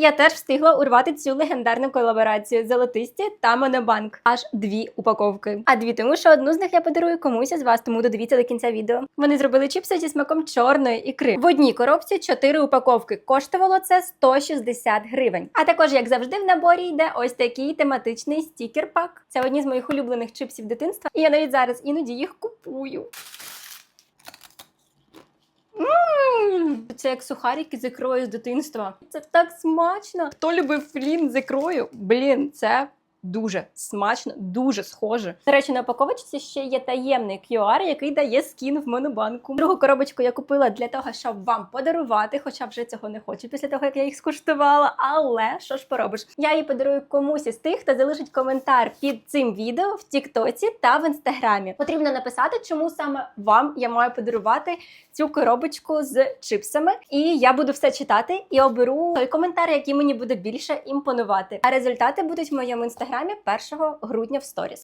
Я теж встигла урвати цю легендарну колаборацію золотисті та монобанк. Аж дві упаковки. А дві, тому що одну з них я подарую комусь із вас, тому додивіться до кінця відео. Вони зробили чіпси зі смаком чорної ікри. В одній коробці чотири упаковки. Коштувало це 160 гривень. А також, як завжди, в наборі йде ось такий тематичний стікер-пак. Це одні з моїх улюблених чипсів дитинства, і я навіть зараз іноді їх купую. Це як сухарики з ікрою з дитинства. Це так смачно. Хто любив флін з ікрою? Блін, це. Дуже смачно, дуже схоже. До речі, на упаковочці ще є таємний QR, який дає скін в монобанку. Другу коробочку я купила для того, щоб вам подарувати, хоча вже цього не хочу після того, як я їх скуштувала. Але що ж поробиш? Я її подарую комусь із тих, хто залишить коментар під цим відео в Тіктоці та в інстаграмі. Потрібно написати, чому саме вам я маю подарувати цю коробочку з чипсами. І я буду все читати і оберу той коментар, який мені буде більше імпонувати. А результати будуть в моєму інстаграмі 1 грудня в сторіс.